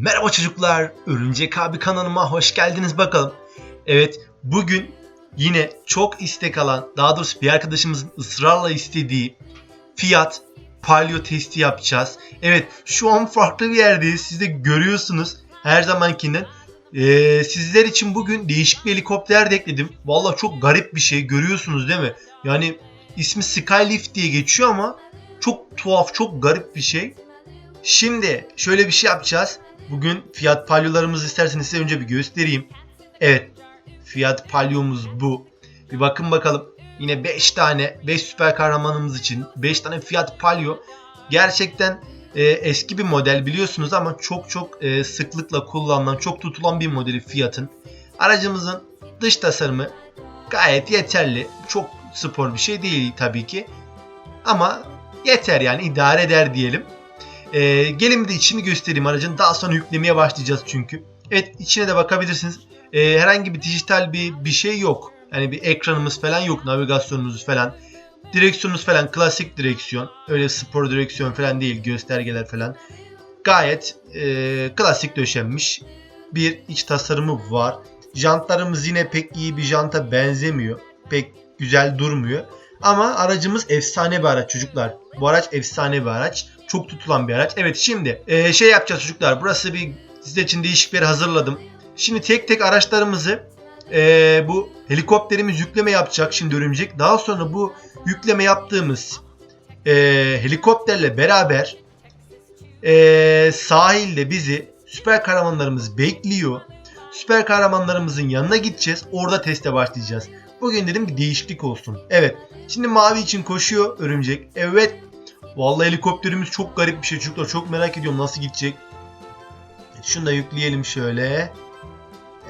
Merhaba çocuklar, Örümcek abi kanalıma hoş geldiniz bakalım. Evet, bugün yine çok istek alan, daha doğrusu bir arkadaşımızın ısrarla istediği fiyat palyo testi yapacağız. Evet, şu an farklı bir yerdeyiz. Siz de görüyorsunuz her zamankinden. Ee, sizler için bugün değişik bir helikopter de ekledim. Valla çok garip bir şey görüyorsunuz değil mi? Yani ismi Skylift diye geçiyor ama çok tuhaf, çok garip bir şey. Şimdi şöyle bir şey yapacağız. Bugün fiyat palyolarımızı isterseniz size önce bir göstereyim. Evet. Fiyat palyomuz bu. Bir bakın bakalım. Yine 5 tane 5 süper kahramanımız için 5 tane fiyat palyo. Gerçekten e, eski bir model biliyorsunuz ama çok çok e, sıklıkla kullanılan, çok tutulan bir modeli fiyatın. Aracımızın dış tasarımı gayet yeterli. Çok spor bir şey değil tabii ki. Ama yeter yani idare eder diyelim. Ee, gelin bir de içini göstereyim aracın. Daha sonra yüklemeye başlayacağız çünkü. Evet içine de bakabilirsiniz. Ee, herhangi bir dijital bir bir şey yok. Yani bir ekranımız falan yok. Navigasyonumuz falan. Direksiyonumuz falan klasik direksiyon. Öyle spor direksiyon falan değil. Göstergeler falan. Gayet e, klasik döşenmiş. Bir iç tasarımı var. Jantlarımız yine pek iyi bir janta benzemiyor. Pek güzel durmuyor. Ama aracımız efsane bir araç çocuklar. Bu araç efsane bir araç. Çok tutulan bir araç. Evet şimdi e, şey yapacağız çocuklar. Burası bir sizler için değişik bir yer hazırladım. Şimdi tek tek araçlarımızı e, bu helikopterimiz yükleme yapacak şimdi örümcek. Daha sonra bu yükleme yaptığımız e, helikopterle beraber e, sahilde bizi süper kahramanlarımız bekliyor. Süper kahramanlarımızın yanına gideceğiz. Orada teste başlayacağız. Bugün dedim bir değişiklik olsun. Evet. Şimdi mavi için koşuyor örümcek. Evet. Vallahi helikopterimiz çok garip bir şey çocuklar. Çok merak ediyorum nasıl gidecek. Şunu da yükleyelim şöyle.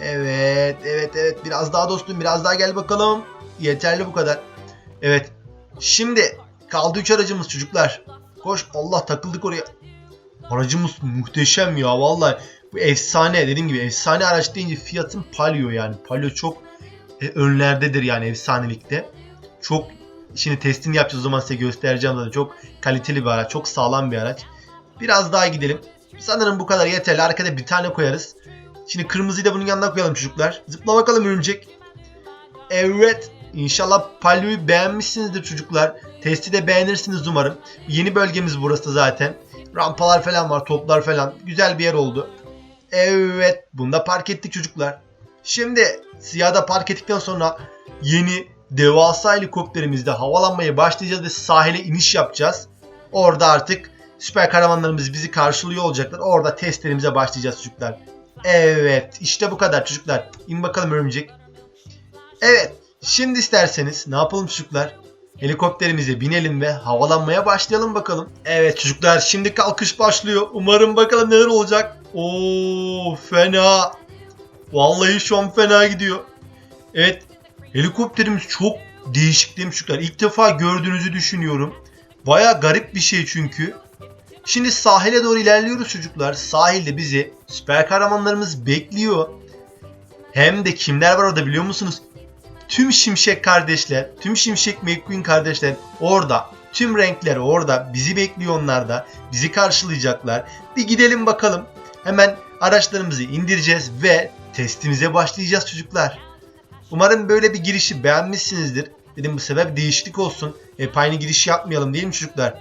Evet, evet, evet. Biraz daha dostum, biraz daha gel bakalım. Yeterli bu kadar. Evet. Şimdi kaldı 3 aracımız çocuklar. Koş. Allah takıldık oraya. Aracımız muhteşem ya vallahi. Bu efsane dediğim gibi efsane araç deyince fiyatın Palio yani. Palio çok e, önlerdedir yani efsanelikte. Çok şimdi testini yapacağız o zaman size göstereceğim zaten. Çok kaliteli bir araç, çok sağlam bir araç. Biraz daha gidelim. Sanırım bu kadar yeterli. Arkada bir tane koyarız. Şimdi kırmızıyı da bunun yanına koyalım çocuklar. Zıpla bakalım örümcek. Evet. İnşallah Palio'yu beğenmişsinizdir çocuklar. Testi de beğenirsiniz umarım. Yeni bölgemiz burası zaten. Rampalar falan var, toplar falan. Güzel bir yer oldu. Evet. Bunda park ettik çocuklar. Şimdi siyahda park ettikten sonra yeni devasa helikopterimizde havalanmaya başlayacağız ve sahile iniş yapacağız. Orada artık süper kahramanlarımız bizi karşılıyor olacaklar. Orada testlerimize başlayacağız çocuklar. Evet işte bu kadar çocuklar. İn bakalım örümcek. Evet şimdi isterseniz ne yapalım çocuklar? Helikopterimize binelim ve havalanmaya başlayalım bakalım. Evet çocuklar şimdi kalkış başlıyor. Umarım bakalım neler olacak. Oo fena. Vallahi şu an fena gidiyor. Evet helikopterimiz çok değişik çocuklar? İlk defa gördüğünüzü düşünüyorum. Baya garip bir şey çünkü. Şimdi sahile doğru ilerliyoruz çocuklar. Sahilde bizi süper kahramanlarımız bekliyor. Hem de kimler var orada biliyor musunuz? Tüm Şimşek kardeşler, tüm Şimşek McQueen kardeşler orada. Tüm renkler orada. Bizi bekliyor onlar da. Bizi karşılayacaklar. Bir gidelim bakalım. Hemen araçlarımızı indireceğiz ve testimize başlayacağız çocuklar. Umarım böyle bir girişi beğenmişsinizdir. Dedim bu sefer değişiklik olsun. Hep aynı giriş yapmayalım değil mi çocuklar?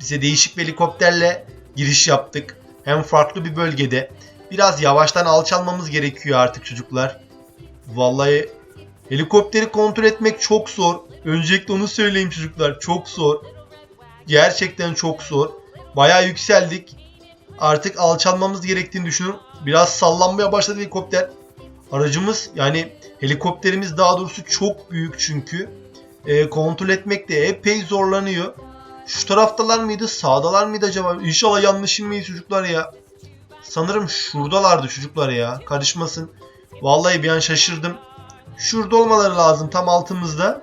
Bize değişik bir helikopterle giriş yaptık. Hem farklı bir bölgede. Biraz yavaştan alçalmamız gerekiyor artık çocuklar. Vallahi helikopteri kontrol etmek çok zor. Öncelikle onu söyleyeyim çocuklar. Çok zor. Gerçekten çok zor. Bayağı yükseldik. Artık alçalmamız gerektiğini düşünüyorum. Biraz sallanmaya başladı helikopter. Aracımız yani helikopterimiz daha doğrusu çok büyük çünkü. E, kontrol etmek de epey zorlanıyor. Şu taraftalar mıydı? Sağdalar mıydı acaba? İnşallah yanlış inmeyiz çocuklar ya. Sanırım şuradalardı çocuklar ya. Karışmasın. Vallahi bir an şaşırdım. Şurada olmaları lazım tam altımızda.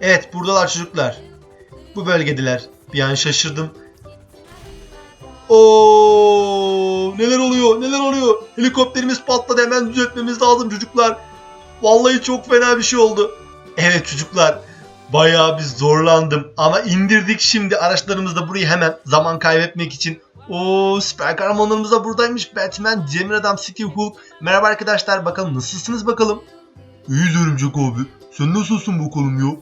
Evet buradalar çocuklar. Bu bölgedeler. Bir an şaşırdım. Oo neler oluyor neler oluyor. Helikopterimiz patladı hemen düzeltmemiz lazım çocuklar. Vallahi çok fena bir şey oldu. Evet çocuklar bayağı bir zorlandım ama indirdik şimdi araçlarımızı da burayı hemen zaman kaybetmek için O süper kahramanlarımız da buradaymış. Batman, Demir Adam, Steve Hulk. Merhaba arkadaşlar bakalım nasılsınız bakalım? İyiyiz Örümcek abi. Sen nasılsın bakalım ya?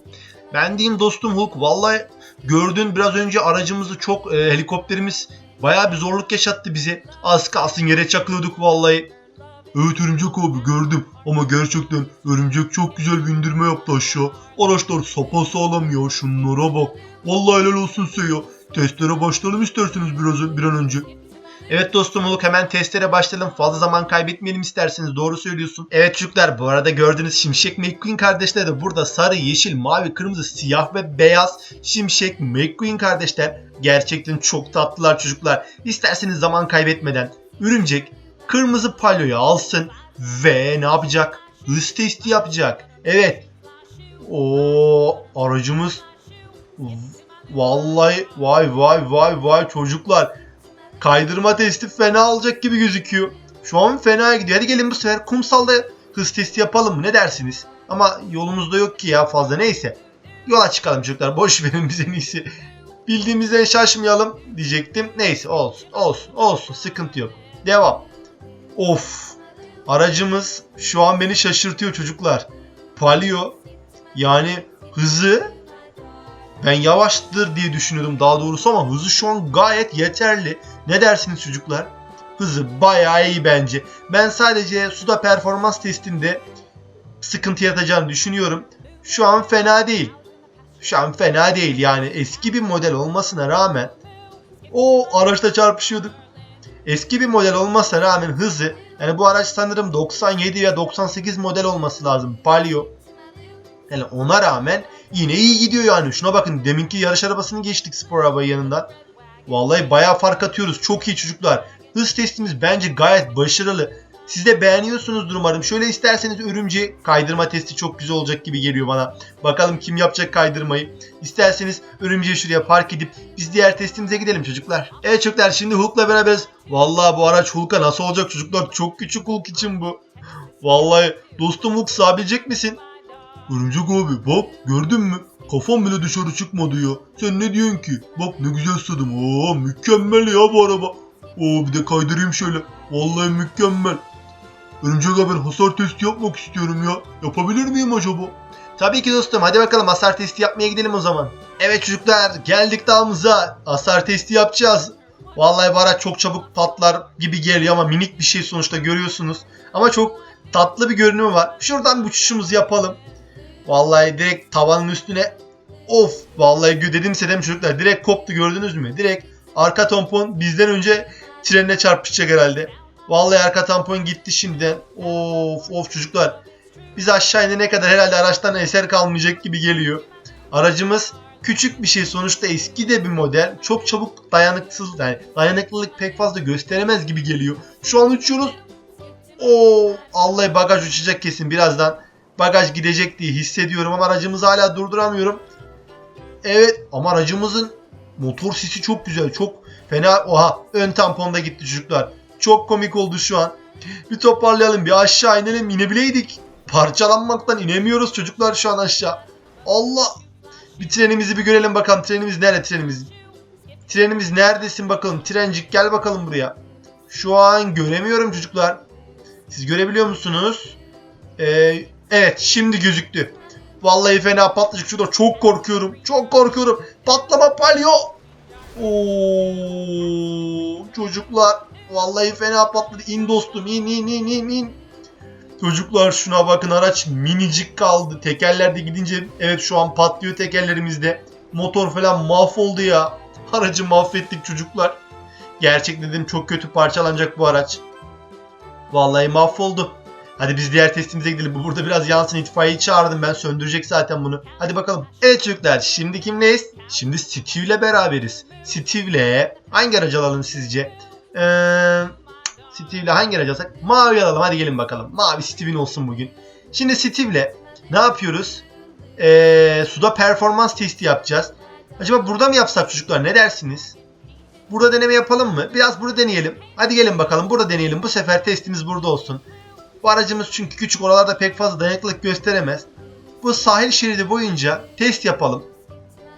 Ben diyeyim dostum Hulk. Vallahi gördün biraz önce aracımızı çok e, helikopterimiz bayağı bir zorluk yaşattı bize. Az kalsın yere çakılıyorduk vallahi. Evet Örümcek abi gördüm ama gerçekten Örümcek çok güzel bir indirme yaptı aşağı. Araçlar sapasağlam ya şunlara bak. Vallahi helal olsun size. Testlere başlayalım isterseniz biraz bir an önce. Evet dostum Hulk hemen testlere başlayalım. Fazla zaman kaybetmeyelim isterseniz. Doğru söylüyorsun. Evet çocuklar bu arada gördüğünüz Şimşek McQueen kardeşler de burada sarı, yeşil, mavi, kırmızı, siyah ve beyaz Şimşek McQueen kardeşler. Gerçekten çok tatlılar çocuklar. İsterseniz zaman kaybetmeden Örümcek kırmızı palyoyu alsın ve ne yapacak? Hız testi yapacak. Evet. O aracımız Vallahi vay vay vay vay çocuklar. Kaydırma testi fena olacak gibi gözüküyor. Şu an fena gidiyor. Hadi gelin bu sefer kumsalda hız testi yapalım mı? Ne dersiniz? Ama yolumuzda yok ki ya fazla. Neyse. Yola çıkalım çocuklar. Boş verin bize iyisi. Bildiğimizden şaşmayalım diyecektim. Neyse olsun olsun olsun. Sıkıntı yok. Devam. Of. Aracımız şu an beni şaşırtıyor çocuklar. Palio yani hızı ben yavaştır diye düşünüyordum daha doğrusu ama hızı şu an gayet yeterli. Ne dersiniz çocuklar? Hızı bayağı iyi bence. Ben sadece suda performans testinde sıkıntı yaratacağını düşünüyorum. Şu an fena değil. Şu an fena değil yani eski bir model olmasına rağmen o araçta çarpışıyorduk. Eski bir model olmasına rağmen hızı yani bu araç sanırım 97 ya 98 model olması lazım. Palio. Yani ona rağmen yine iyi gidiyor yani. Şuna bakın deminki yarış arabasını geçtik spor arabayı yanından. Vallahi bayağı fark atıyoruz. Çok iyi çocuklar. Hız testimiz bence gayet başarılı. Siz de beğeniyorsunuzdur umarım. Şöyle isterseniz örümce kaydırma testi çok güzel olacak gibi geliyor bana. Bakalım kim yapacak kaydırmayı. İsterseniz örümceyi şuraya park edip biz diğer testimize gidelim çocuklar. Evet çocuklar şimdi Hulk'la beraberiz. Vallahi bu araç Hulk'a nasıl olacak çocuklar? Çok küçük Hulk için bu. Vallahi dostum Hulk sığabilecek misin? Örümcek abi bak gördün mü? Kafam bile dışarı çıkmadı ya. Sen ne diyorsun ki? Bak ne güzel sığdım. Oo mükemmel ya bu araba. Oo bir de kaydırayım şöyle. Vallahi mükemmel. Örümcek abi ben hasar testi yapmak istiyorum ya. Yapabilir miyim acaba? Tabii ki dostum. Hadi bakalım hasar testi yapmaya gidelim o zaman. Evet çocuklar geldik dağımıza. Hasar testi yapacağız. Vallahi bu araç çok çabuk patlar gibi geliyor ama minik bir şey sonuçta görüyorsunuz. Ama çok tatlı bir görünümü var. Şuradan bir uçuşumuzu yapalım. Vallahi direkt tavanın üstüne of vallahi dedim size dedim çocuklar direkt koptu gördünüz mü? Direkt arka tampon bizden önce trenine çarpışacak herhalde. Vallahi arka tampon gitti şimdiden. Of of çocuklar. Biz aşağı inene kadar herhalde araçtan eser kalmayacak gibi geliyor. Aracımız küçük bir şey sonuçta eski de bir model. Çok çabuk dayanıksız yani dayanıklılık pek fazla gösteremez gibi geliyor. Şu an uçuyoruz. Oo, Allah bagaj uçacak kesin birazdan bagaj gidecek diye hissediyorum ama aracımızı hala durduramıyorum. Evet ama aracımızın motor sesi çok güzel. Çok fena. Oha ön tamponda gitti çocuklar. Çok komik oldu şu an. Bir toparlayalım bir aşağı inelim inebileydik. Parçalanmaktan inemiyoruz çocuklar şu an aşağı. Allah. Bir trenimizi bir görelim bakalım. Trenimiz nerede trenimiz? Trenimiz neredesin bakalım. Trencik gel bakalım buraya. Şu an göremiyorum çocuklar. Siz görebiliyor musunuz? Ee, Evet şimdi gözüktü. Vallahi fena patlayacak şurada çok korkuyorum. Çok korkuyorum. Patlama palyo. Oo, çocuklar vallahi fena patladı. İn dostum in in in in in. Çocuklar şuna bakın araç minicik kaldı. Tekerlerde gidince evet şu an patlıyor tekerlerimizde. Motor falan mahvoldu ya. Aracı mahvettik çocuklar. Gerçek dedim çok kötü parçalanacak bu araç. Vallahi mahvoldu. Hadi biz diğer testimize gidelim. Bu burada biraz yansın. itfaiyeyi çağırdım ben. Söndürecek zaten bunu. Hadi bakalım. Evet çocuklar. Şimdi kimleyiz? Şimdi Steve ile beraberiz. Steve ile hangi aracı alalım sizce? Ee, Steve ile hangi aracı alsak? Mavi alalım. Hadi gelin bakalım. Mavi Steve'in olsun bugün. Şimdi Steve ile ne yapıyoruz? Ee, suda performans testi yapacağız. Acaba burada mı yapsak çocuklar? Ne dersiniz? Burada deneme yapalım mı? Biraz burada deneyelim. Hadi gelin bakalım. Burada deneyelim. Bu sefer testimiz burada olsun. Bu aracımız çünkü küçük oralarda pek fazla dayanıklılık gösteremez. Bu sahil şeridi boyunca test yapalım.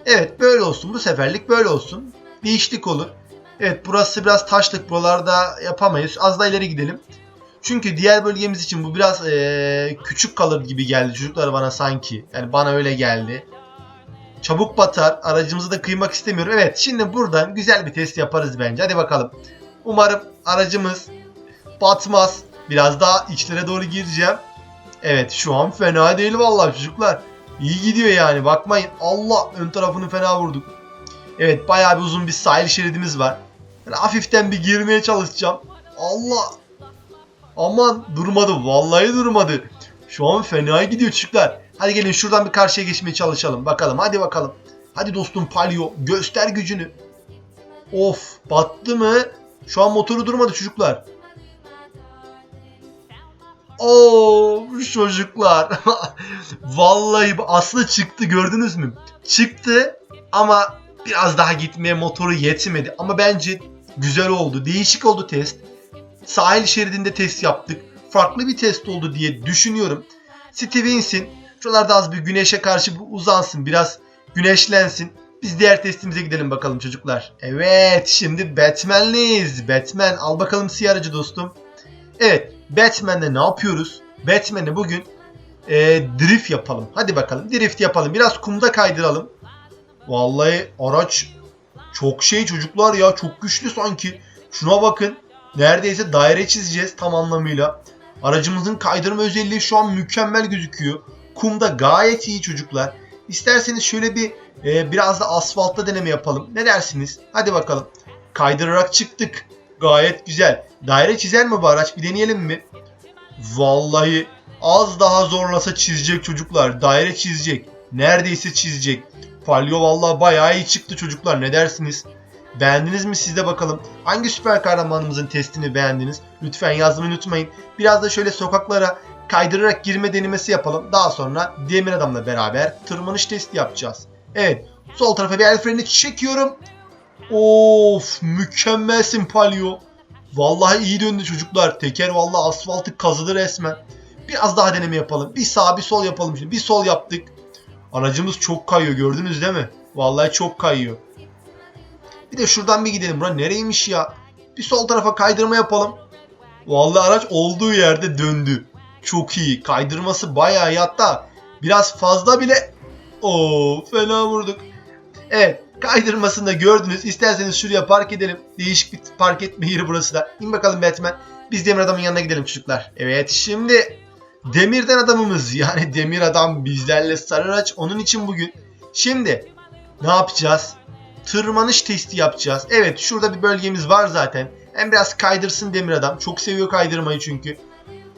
Evet böyle olsun bu seferlik böyle olsun. Değişiklik olur. Evet burası biraz taşlık. Buralarda yapamayız. Az da ileri gidelim. Çünkü diğer bölgemiz için bu biraz eee, küçük kalır gibi geldi çocuklar bana sanki. Yani bana öyle geldi. Çabuk batar. Aracımızı da kıymak istemiyorum. Evet şimdi buradan güzel bir test yaparız bence. Hadi bakalım. Umarım aracımız batmaz. Biraz daha içlere doğru gireceğim. Evet şu an fena değil vallahi çocuklar. İyi gidiyor yani bakmayın. Allah ön tarafını fena vurduk. Evet bayağı bir uzun bir sahil şeridimiz var. Yani hafiften bir girmeye çalışacağım. Allah. Aman durmadı. Vallahi durmadı. Şu an fena gidiyor çocuklar. Hadi gelin şuradan bir karşıya geçmeye çalışalım. Bakalım hadi bakalım. Hadi dostum Palio göster gücünü. Of battı mı? Şu an motoru durmadı çocuklar. Oo çocuklar. Vallahi bu aslı çıktı gördünüz mü? Çıktı ama biraz daha gitmeye motoru yetmedi. Ama bence güzel oldu. Değişik oldu test. Sahil şeridinde test yaptık. Farklı bir test oldu diye düşünüyorum. Steve insin. Şuralarda az bir güneşe karşı uzansın. Biraz güneşlensin. Biz diğer testimize gidelim bakalım çocuklar. Evet şimdi Batman'liyiz. Batman al bakalım siyah dostum. Evet Batman'le ne yapıyoruz? Batman'le bugün e, drift yapalım. Hadi bakalım drift yapalım. Biraz kumda kaydıralım. Vallahi araç çok şey çocuklar ya çok güçlü sanki. Şuna bakın. Neredeyse daire çizeceğiz tam anlamıyla. Aracımızın kaydırma özelliği şu an mükemmel gözüküyor. Kumda gayet iyi çocuklar. İsterseniz şöyle bir e, biraz da asfaltta deneme yapalım. Ne dersiniz? Hadi bakalım. Kaydırarak çıktık. Gayet güzel. Daire çizer mi bu araç? Bir deneyelim mi? Vallahi az daha zorlasa çizecek çocuklar. Daire çizecek. Neredeyse çizecek. Palyo vallahi bayağı iyi çıktı çocuklar. Ne dersiniz? Beğendiniz mi siz de bakalım. Hangi süper kahramanımızın testini beğendiniz? Lütfen yazmayı unutmayın. Biraz da şöyle sokaklara kaydırarak girme denemesi yapalım. Daha sonra Demir Adam'la beraber tırmanış testi yapacağız. Evet. Sol tarafa bir el freni çekiyorum. Of mükemmelsin Palyo. Vallahi iyi döndü çocuklar. Teker vallahi asfaltı kazıdı resmen. Biraz daha deneme yapalım. Bir sağ bir sol yapalım şimdi. Bir sol yaptık. Aracımız çok kayıyor gördünüz değil mi? Vallahi çok kayıyor. Bir de şuradan bir gidelim. Bura nereymiş ya? Bir sol tarafa kaydırma yapalım. Vallahi araç olduğu yerde döndü. Çok iyi. Kaydırması bayağı iyi. Hatta biraz fazla bile. Oo fena vurduk. Evet kaydırmasını da gördünüz. İsterseniz şuraya park edelim. Değişik bir park etme yeri burası da. İn bakalım Batman. Biz demir adamın yanına gidelim çocuklar. Evet şimdi demirden adamımız yani demir adam bizlerle sarı araç onun için bugün. Şimdi ne yapacağız? Tırmanış testi yapacağız. Evet şurada bir bölgemiz var zaten. Hem biraz kaydırsın demir adam. Çok seviyor kaydırmayı çünkü.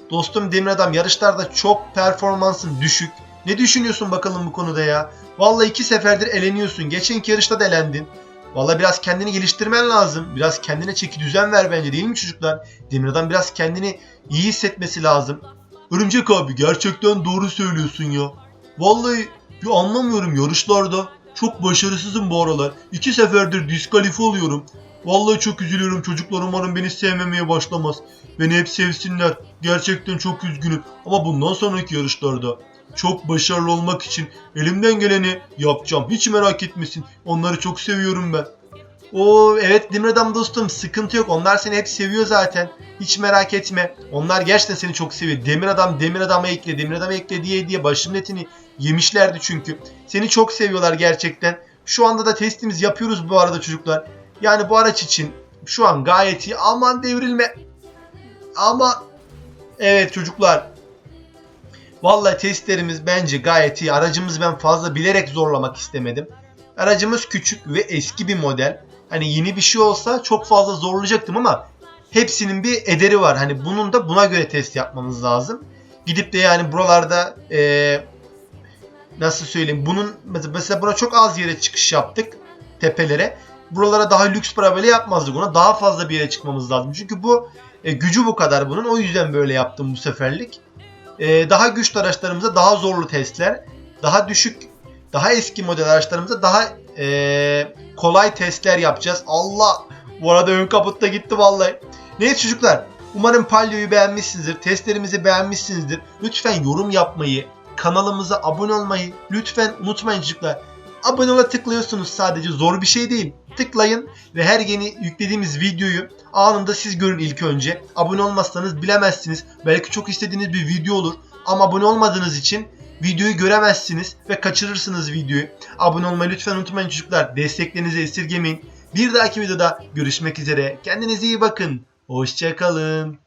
Dostum demir adam yarışlarda çok performansın düşük. Ne düşünüyorsun bakalım bu konuda ya? Vallahi iki seferdir eleniyorsun. Geçenki yarışta da elendin. Vallahi biraz kendini geliştirmen lazım. Biraz kendine çeki düzen ver bence değil mi çocuklar? Demir adam biraz kendini iyi hissetmesi lazım. Örümcek abi gerçekten doğru söylüyorsun ya. Vallahi bir anlamıyorum yarışlarda. Çok başarısızım bu aralar. İki seferdir diskalifi oluyorum. Vallahi çok üzülüyorum çocuklar umarım beni sevmemeye başlamaz. Beni hep sevsinler. Gerçekten çok üzgünüm. Ama bundan sonraki yarışlarda çok başarılı olmak için elimden geleni yapacağım. Hiç merak etmesin. Onları çok seviyorum ben. Oo evet Demir Adam dostum sıkıntı yok. Onlar seni hep seviyor zaten. Hiç merak etme. Onlar gerçekten seni çok seviyor. Demir Adam Demir Adam'a ekle Demir Adam'a ekle diye diye başımın etini yemişlerdi çünkü. Seni çok seviyorlar gerçekten. Şu anda da testimiz yapıyoruz bu arada çocuklar. Yani bu araç için şu an gayet iyi. Aman devrilme. Ama evet çocuklar Vallahi testlerimiz bence gayet iyi. Aracımızı ben fazla bilerek zorlamak istemedim. Aracımız küçük ve eski bir model. Hani yeni bir şey olsa çok fazla zorlayacaktım ama hepsinin bir ederi var. Hani bunun da buna göre test yapmamız lazım. Gidip de yani buralarda ee, nasıl söyleyeyim bunun mesela buna çok az yere çıkış yaptık tepelere. Buralara daha lüks para böyle yapmazdık ona. Daha fazla bir yere çıkmamız lazım. Çünkü bu e, gücü bu kadar bunun. O yüzden böyle yaptım bu seferlik e, daha güçlü araçlarımıza daha zorlu testler, daha düşük, daha eski model araçlarımıza daha e, kolay testler yapacağız. Allah! Bu arada ön kaputta gitti vallahi. Neyse çocuklar, umarım Palyo'yu beğenmişsinizdir, testlerimizi beğenmişsinizdir. Lütfen yorum yapmayı, kanalımıza abone olmayı lütfen unutmayın çocuklar. Abone ola tıklıyorsunuz sadece zor bir şey değil. Tıklayın ve her yeni yüklediğimiz videoyu anında siz görün ilk önce. Abone olmazsanız bilemezsiniz. Belki çok istediğiniz bir video olur ama abone olmadığınız için videoyu göremezsiniz ve kaçırırsınız videoyu. Abone olmayı lütfen unutmayın çocuklar. Desteklerinizi esirgemeyin. Bir dahaki videoda görüşmek üzere. Kendinize iyi bakın. Hoşçakalın.